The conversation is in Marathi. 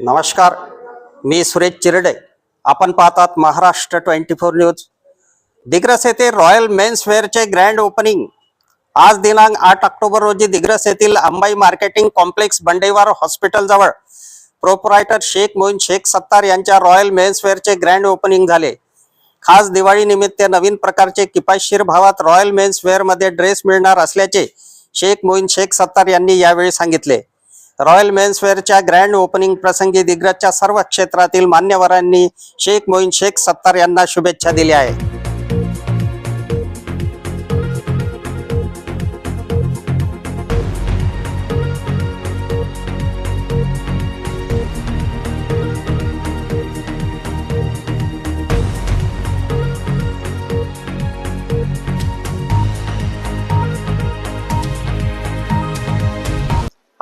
नमस्कार मी सुरेश चिरडे. आपण पाहतात Maharashtra twenty four news. Digras येथे रॉयल मेन्स वेअरचे ग्रँड ओपनिंग. आज दिनांक आठ ऑक्टोबर रोजी दिग्रस येथील Ambai marketing complex Bandewar hospital जवळ प्रोपरायटर शेख मोईन शेख सत्तार यांच्या रॉयल मेन्स वेअरचे ग्रँड ओपनिंग झाले. खास दिवाळी निमित्त नवीन प्रकारचे किफायतशीर भावात रॉयल मेन्स वेअरमध्ये ड्रेस मिळणार असल्याचे शेख मोईन शेख सत्तार यांनी यावेळी सांगितले. रॉयल मेन्सवेअरच्या ग्रँड ओपनिंग प्रसंगी दिग्रजच्या सर्व क्षेत्रातील मान्यवरांनी शेख मोईन शेख सत्तार यांना शुभेच्छा दिल्या आहेत.